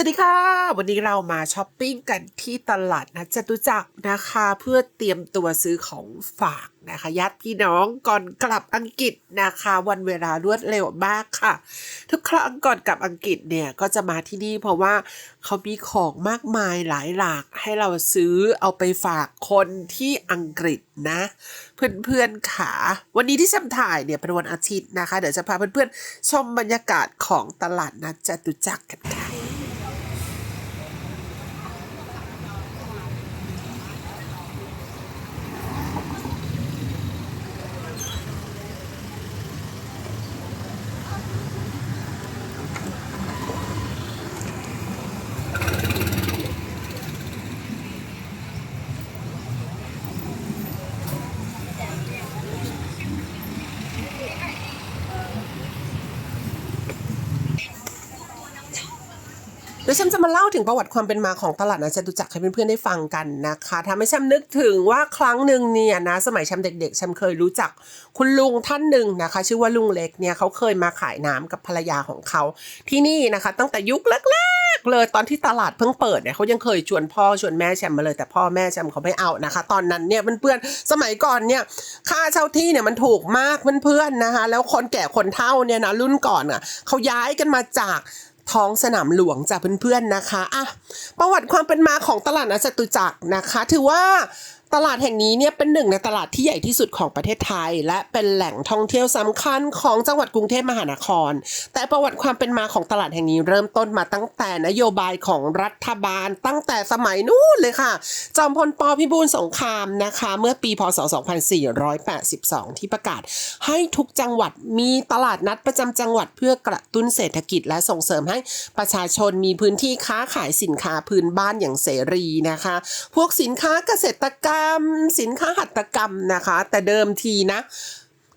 วัสดีค่ะ วันนี้เรามาช้อปปิ้งกันที่ตลาดนัดจตุจักรนะคะเพื่อเตรียมตัวซื้อของฝากนะคะญาติพี่น้องก่อนกลับอังกฤษนะคะ วันเวลารวดเร็วมากค่ะ ทุกครั้งก่อนกลับอังกฤษเนี่ยก็จะมาที่นี่เพราะว่าเขามีของมากมายหลายหลากให้เราซื้อเอาไปฝากคนที่อังกฤษนะ เพื่อนๆค่ะ วันนี้ที่ฉันถ่ายเนี่ยเป็นวันอาทิตย์นะคะ เดี๋ยวจะพาเพื่อนๆชมบรรยากาศของตลาดนัดจตุจักรกันค่ะ เดี๋ยวฉันจะมาเล่าถึงประวัติความเป็นมาของตลาดนัดจตุจักรให้เพื่อนๆได้ฟังกันนะคะทำให้ฉันนึกถึงว่าครั้งหนึ่งเนี่ยนะสมัยฉันเด็กๆฉันเคยรู้จักคุณลุงท่านหนึ่งนะคะ ชื่อว่าลุงเล็กเนี่ยเขาเคยมาขายน้ำกับภรรยาของเขาที่นี่นะคะ ตั้งแต่ยุคแรกๆเลยตอนที่ตลาดเพิ่งเปิดเนี่ยเขายังเคยชวนพ่อชวนแม่แชมมาเลยแต่พ่อแม่แชมเขาไม่เอานะคะ ตอนนั้นเนี่ยเพื่อนๆสมัยก่อนเนี่ยค่าเช่าที่เนี่ยมันถูกมากเพื่อนๆนะคะ แล้วคนแก่คนเฒ่าเนี่ยนะรุ่นก่อนอะเขาย้ายกันมาจาก ท้องสนามหลวงจากเพื่อนๆนะคะอะประวัติความเป็นมาของตลาดนัดจตุจักรนะคะ ถือว่า ตลาดแห่งนี้เนี่ยเป็นหนึ่งในตลาดที่ใหญ่ที่สุดของประเทศไทย และเป็นแหล่งท่องเที่ยวสำคัญของจังหวัดกรุงเทพมหานคร แต่ประวัติความเป็นมาของตลาดแห่งนี้เริ่มต้นมาตั้งแต่นโยบายของรัฐบาล ตั้งแต่สมัยนู้นเลยค่ะ จอมพลปพิบูลสงครามนะคะ เมื่อปีพศ 2482 ที่ประกาศ ให้ทุกจังหวัดมีตลาดนัดประจำจังหวัดเพื่อกระตุ้นเศรษฐกิจ และส่งเสริมให้ประชาชนมีพื้นที่ค้าขายสินค้าพื้นบ้านอย่างเสรีนะคะ พวกสินค้าเกษตรกรรมสินค้าหัตถกรรมนะคะ แต่เดิมทีนะ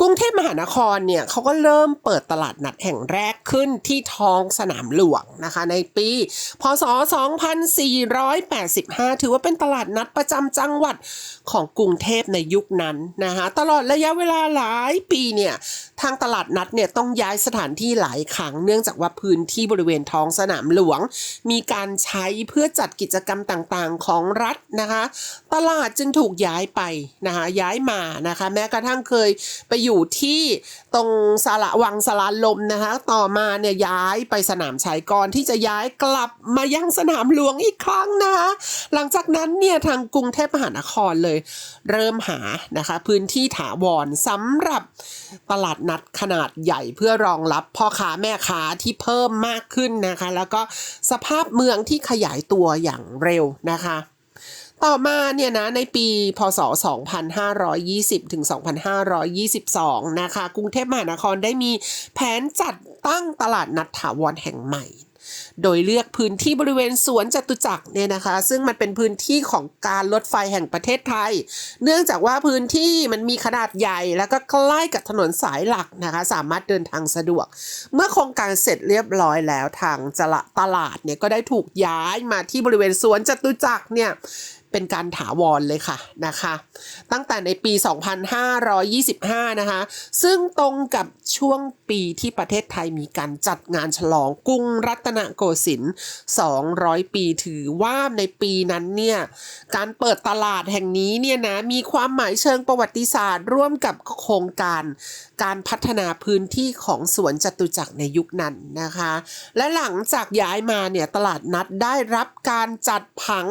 กรุงเทพมหานครเนี่ยเขาก็เริ่มเปิดตลาดนัดแห่งแรกขึ้นที่ท้องสนามหลวงนะคะ ในปี พศ 2485 ถือว่าเป็นตลาดนัดประจำจังหวัดของกรุงเทพในยุคนั้นนะคะ ตลอดระยะเวลาหลายปีเนี่ย ทางตลาดนัดเนี่ยต้องย้ายสถานที่หลายครั้งเนื่องจากว่าพื้นที่บริเวณท้องสนามหลวง มีการใช้เพื่อจัดกิจกรรมต่างๆของรัฐนะคะ ตลาดจึงถูกย้ายไปนะคะย้ายมานะคะ แม้กระทั่งเคยไปอยู่ที่ตรงสาระวังสารลมนะคะ ต่อมาเนี่ยย้ายไปสนามชัยก่อนที่จะย้ายกลับมายังสนามหลวงอีกครั้งนะคะหลังจากนั้นเนี่ยทางกรุงเทพมหานครเลย เริ่มหานะคะพื้นที่ถาวรสำหรับตลาดนัดขนาดใหญ่เพื่อรองรับพ่อค้าแม่ค้าที่เพิ่มมากขึ้นนะคะ แล้วก็สภาพเมืองที่ขยายตัวอย่างเร็วนะคะต่อมาเนี่ยนะในปีพศ 2520 ถึง 2522 นะคะกรุงเทพมหานครได้มีแผนจัดตั้งตลาดนัดถาวรแห่งใหม่ โดยเลือกพื้นที่บริเวณสวนจตุจักรเนี่ยนะคะ ซึ่งมันเป็นพื้นที่ของการรถไฟแห่งประเทศไทย เนื่องจากว่าพื้นที่มันมีขนาดใหญ่แล้วก็ใกล้กับถนนสายหลักนะคะ สามารถเดินทางสะดวก เมื่อโครงการเสร็จเรียบร้อยแล้วทางจละตลาดเนี่ยก็ได้ถูกย้ายมาที่บริเวณสวนจตุจักรเนี่ย เป็นการถาวรเลยค่ะนะคะ ตั้งแต่ในปี 2525 นะคะ ซึ่งตรงกับช่วงปีที่ประเทศไทยมีการจัดงานฉลองกรุงรัตนโกสินทร์ 200 ปีถือว่าในปีนั้นเนี่ย การเปิดตลาดแห่งนี้เนี่ยนะ มีความหมายเชิงประวัติศาสตร์ ร่วมกับโครงการการพัฒนาพื้นที่ของสวนจตุจักรในยุคนั้นนะคะ และหลังจากย้ายมาเนี่ย ตลาดนัดได้รับการจัดผัง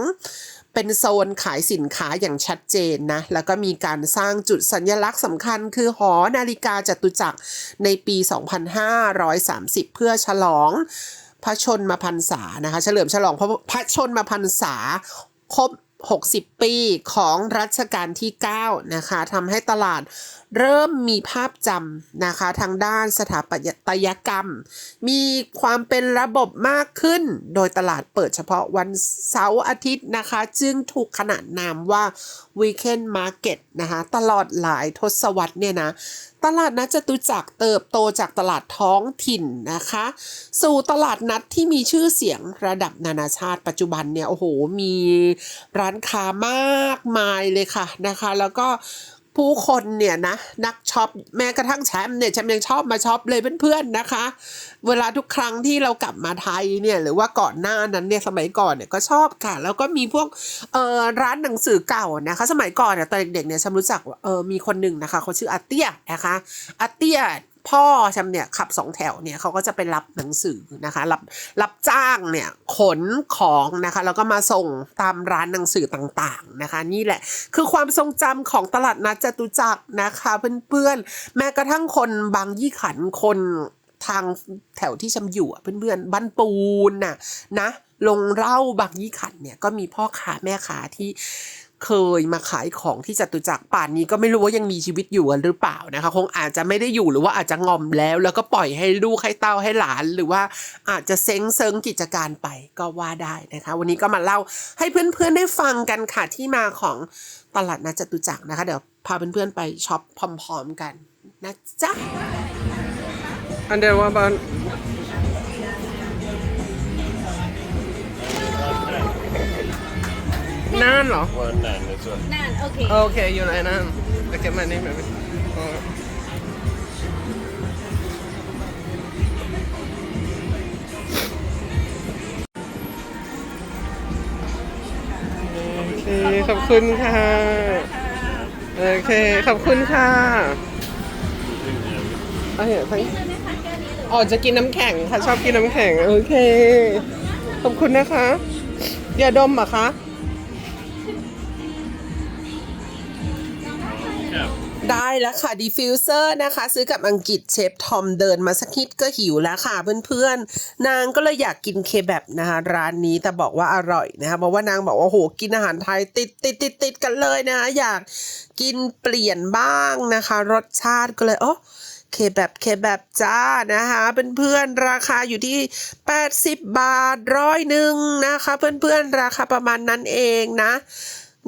เป็นโซนขายสินค้าอย่างชัดเจนนะ แล้วก็มีการสร้างจุดสัญลักษณ์สำคัญคือหอนาฬิกาจตุจักรในปี 2530 เพื่อฉลองพระชนมพรรษานะคะ เฉลิมฉลองพระพระชนมพรรษาครบ 60 ปีของรัชกาลที่ 9 นะคะทำให้ตลาดเริ่มมีภาพจำนะคะทางด้านสถาปัตยกรรม มีความเป็นระบบมากขึ้น โดยตลาดเปิดเฉพาะวันเสาร์อาทิตย์นะคะ จึงถูกขนานนามว่า Weekend Market นะคะ ตลอดหลายทศวรรษเนี่ยนะตลาดนัดจตุจักรเติบโตจากตลาดท้องถิ่นนะคะ สู่ตลาดนัดที่มีชื่อเสียงระดับนานาชาติปัจจุบันเนี่ยโอ้โหมีร้านค้ามากมายเลยค่ะนะคะ แล้วก็ ผู้คนเนี่ยนะนักช็อปแม้กระทั่งแชมป์เนี่ยแชมป์ยังชอบมาช็อปเลยเพื่อนๆนะคะ เวลาทุกครั้งที่เรากลับมาไทยเนี่ยหรือว่าก่อนหน้านั้นเนี่ยสมัยก่อนเนี่ยก็ชอบค่ะ แล้วก็มีพวกเอ่อร้านหนังสือเก่านะคะ สมัยก่อนเนี่ยตอนเด็กๆเนี่ยแชมป์รู้จักเออมีคนหนึ่งนะคะเขาชื่ออาเตียนะคะอาเตีย พ่อชมป์เนี่ยขับสองแถวเนี่ยเขาก็จะไปรับหนังสือนะคะ รับรับจ้างเนี่ยขนของนะคะแล้วก็มาส่งตามร้านหนังสือต่างๆนะคะ นี่แหละ คือความทรงจำของตลาดนัดจตุจักรนะคะเพื่อนๆ แม้กระทั่งคนบางยี่ขันคนทางแถวที่ชำอยู่เพื่อนๆบ้านปูนน่ะนะลงเล่าบางยี่ขันเนี่ยก็มีพ่อค้าแม่ค้าที่ เคยมาขายของที่จตุจักรป่านนี้ก็ไม่รู้ว่ายังมีชีวิตอยู่หรือเปล่านะคะ คงอาจจะไม่ได้อยู่หรือว่าอาจจะงอมแล้ว แล้วก็ปล่อยให้ลูกให้เต้าให้หลาน หรือว่าอาจจะเซ้งเซิงกิจการไปก็ว่าได้นะคะ วันนี้ก็มาเล่าให้เพื่อนๆได้ฟังกันค่ะที่มาของตลาดนัดจตุจักรนะคะ เดี๋ยวพาเพื่อนๆไปช็อปพร้อมๆกันนะจ๊ะ And then what about Nan เหรอ One nine, this one. นั่นโอเค โอเคอยู่ไหนนั่น I get my name maybe Oh. โอเคขอบคุณค่ะ โอเค ขอบคุณค่ะเอาเห็นทั้งอ๋อจะกินน้ำแข็งค่ะชอบกินน้ำแข็ง โอเค ขอบคุณนะคะ อย่าดมเหรอคะ ได้แล้วค่ะดิฟฟิวเซอร์นะคะ ซื้อกับอังกฤษเชฟทอมเดินมาสักนิดก็หิวแล้วค่ะเพื่อนๆ นางก็เลยอยากกินเคแบบนะคะร้านนี้แต่บอกว่าอร่อยนะคะเพราะว่านางบอกว่าโหกินอาหารไทยติดติดติดติดกันเลยนะคะอยากกินเปลี่ยนบ้างนะคะ รสชาติก็เลยโอ้เคแบบเคแบบจ้านะคะเพื่อนๆราคาอยู่ที่ 80 บาทร้อยหนึ่งนะคะ เพื่อนๆราคาประมาณนั้นเองนะ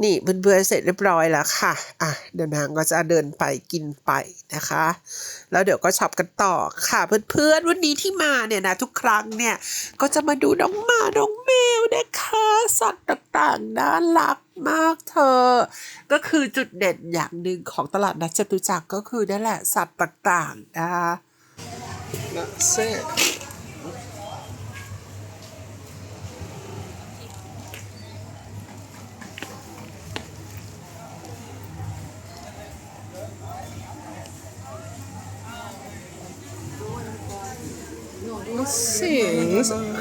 นี่เพื่อนๆเสร็จเรียบร้อยแล้วค่ะ อะเดี๋ยวนางก็จะเดินไปกินไปนะคะ แล้วเดี๋ยวก็ช็อปกันต่อค่ะ เพื่อนๆวันนี้ที่มาเนี่ยนะทุกครั้งเนี่ยก็จะมาดูน้องหมา น้องแมวนะคะสัตว์ต่างๆน่ารักมากเธอ ก็คือจุดเด่นอย่างหนึ่งของตลาดนัดจตุจักรก็คือนั่นแหละสัตว์ต่างๆนะคะ That's it. See.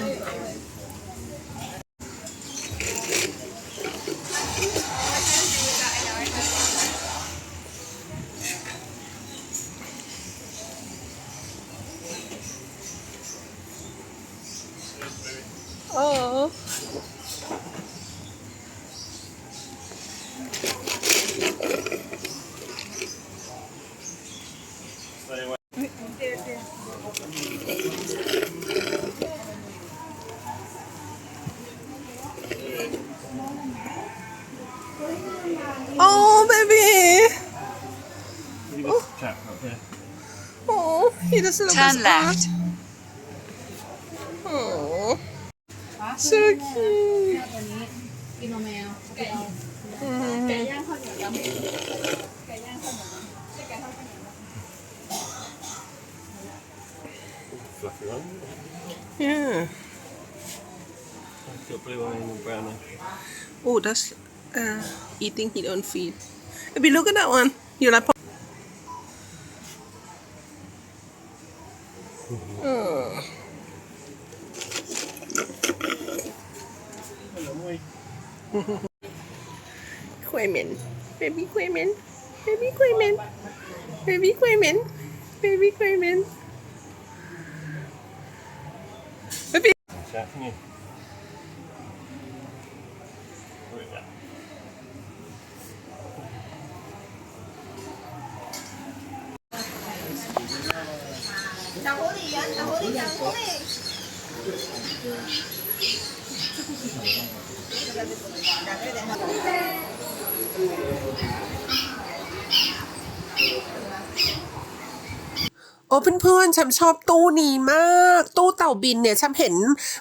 Oh, he does look Turn left. Oh, so cute. ตัวนี้กินนมแมวไก่ไก่ย่างข้าวเหนียวดำไก่ย่างข้าวเหนียวดำใช่ไก่ทอดข้าวเหนียวดำ Fluffy one. Yeah. Got blue eye and brown eye. Oh, that's uh, eating his own feet. Baby, look at that one. You like? Kuemen. Baby Kuemen. Baby Kuemen. Baby Kuemen. Baby Kuemen. Baby. Sa akin eh. Tahori yan, tahori yan, tahori. That? โโอ้เพื่อนๆฉันชอบตู้นี้มาก ตู้เต่าบินเนี่ยฉันเห็น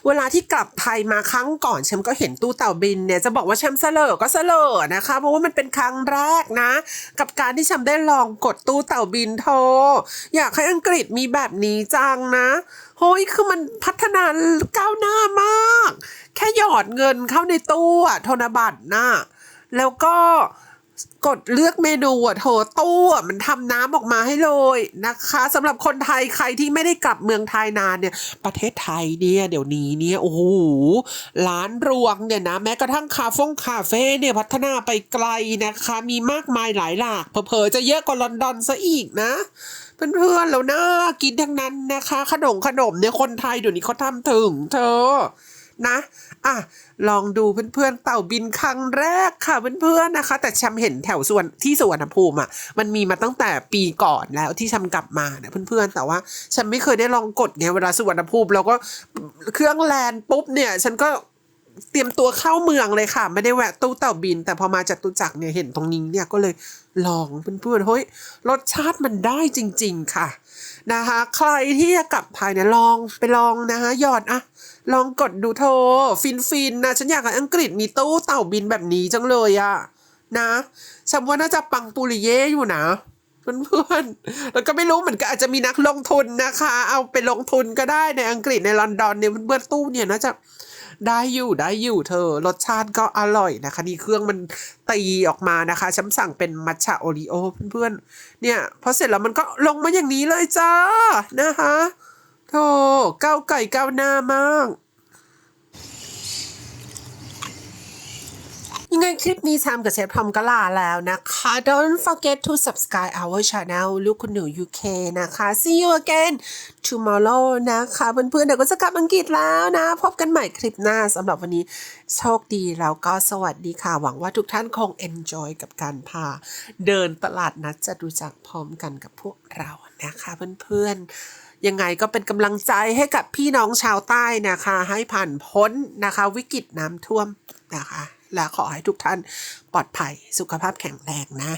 เวลาที่กลับไทยมาครั้งก่อนฉันก็เห็นตู้เต่าบินเนี่ยจะบอกว่าฉันเสลอก็เสลอนะคะ เพราะว่ามันเป็นครั้งแรกนะ กับการที่ฉันได้ลองกดตู้เต่าบินโทรอยากให้อังกฤษมีแบบนี้จังนะเฮ้ยคือมันพัฒนาก้าวหน้ามาก แค่หยอดเงินเข้าในตู้อะธนบัตรน่ะแล้วก็ กดเลือกเมนูอะโถตู้มันทำน้ำออกมาให้เลยนะคะสำหรับคนไทยใครที่ไม่ได้กลับเมืองไทยนานเนี่ย ประเทศไทยเนี่ย เดี๋ยวนี้เนี่ยโอ้โหร้านรวงเนี่ยนะ แม้กระทั่งคาเฟ่คาเฟ่เนี่ยพัฒนาไปไกลนะคะ มีมากมายหลายหลากเผลอๆจะเยอะกว่าลอนดอนซะอีกนะเพื่อนๆแล้วนะกินทั้งนั้นนะคะ ขนมขนมเนี่ยคนไทยเดี๋ยวนี้เขาทำถึงเธอ นะอะลองดูเพื่อนๆเต่าบินครั้งแรกค่ะเพื่อนๆนะคะ แต่ฉันเห็นแถวส่วนที่สวนภูมิอะมันมีมาตั้งแต่ปีก่อนแล้วที่ฉันกลับมาเนี่ยเพื่อนๆ แต่ว่าฉันไม่เคยได้ลองกดไงเวลาสวนภูมิแล้วก็เครื่องแลนปุ๊บเนี่ยฉันก็เตรียมตัวเข้าเมืองเลยค่ะ ไม่ได้แวะตู้เต่าบิน แต่พอมาจากตุจักรเนี่ยเห็นตรงนี้เนี่ยก็เลยลองเพื่อนๆเฮ้ยรสชาติมันได้จริง ๆ ค่ะ นะคะ ใครที่จะกลับไทยเนี่ยลองไปลองนะคะหยอดอะลองกดดูโทรฟินฟินๆนะฉันอยากให้อังกฤษมีตู้เต่าบินแบบนี้จังเลยอะนะฉันว่าน่าจะปังปุริเย่อยู่นะ เพื่อนๆ แล้วก็ไม่รู้เหมือนกันอาจจะมีนักลงทุนนะคะ เอาไปลงทุนก็ได้ในอังกฤษในลอนดอนเนี่ยเพื่อนๆตู้เนี่ยน่าจะได้อยู่ได้อยู่เธอ รสชาติก็อร่อยนะคะ นี่เครื่องมันตีออกมานะคะฉันสั่งเป็นมัทฉะโอรีโอเพื่อนๆ เนี่ยพอเสร็จแล้วมันก็ลงมาอย่างนี้เลยจ้านะคะโธ่ก้าวไก่ก้าวหน้ามาก ยังไงคลิปนี้ทำกับเชฟทอมก็ลาแล้วนะคะ Don't forget to subscribe our channel ลูกคุณหนู UK นะคะ See you again tomorrow นะคะ เพื่อนๆเดี๋ยวก็จะกลับอังกฤษแล้วนะ พบกันใหม่คลิปหน้าสำหรับวันนี้โชคดีแล้วก็สวัสดีค่ะ หวังว่าทุกท่านคง enjoy กับการพา เดินตลาดนัดจะดูจักพร้อมกันกับพวกเรานะคะเพื่อนๆยังไงก็เป็นกำลังใจให้กับพี่น้องชาวใต้นะคะ ให้ผ่านพ้นนะคะ วิกฤตน้ำท่วมนะคะ และขอให้ทุกท่านปลอดภัยสุขภาพแข็งแรงนะ